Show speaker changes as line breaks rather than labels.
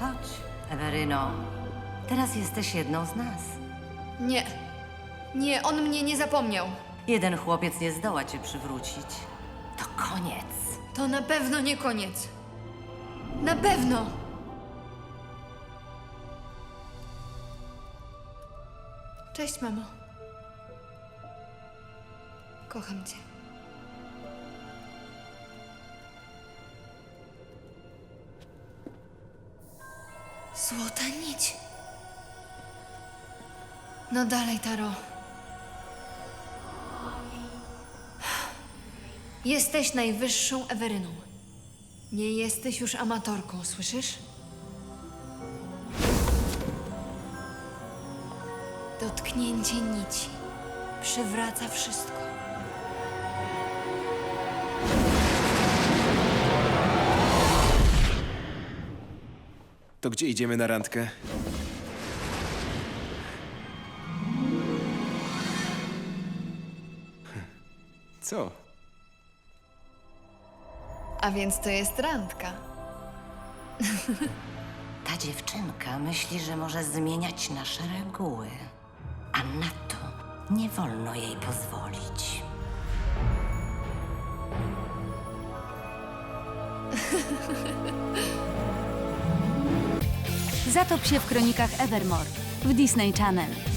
Chodź, Eweryno. Teraz jesteś jedną z nas.
Nie. Nie, on mnie nie zapomniał.
Jeden chłopiec nie zdoła cię przywrócić. To koniec.
To na pewno nie koniec. Na pewno! Cześć, mamo. Kocham cię. Złota nić. No dalej, Taro. Jesteś najwyższą Eweryną. Nie jesteś już amatorką, słyszysz? Dotknięcie nici przywraca wszystko.
To gdzie idziemy na randkę? Co?
A więc to jest randka.
Ta dziewczynka myśli, że może zmieniać nasze reguły. A na to nie wolno jej pozwolić.
Zatop się w kronikach Evermore w Disney Channel.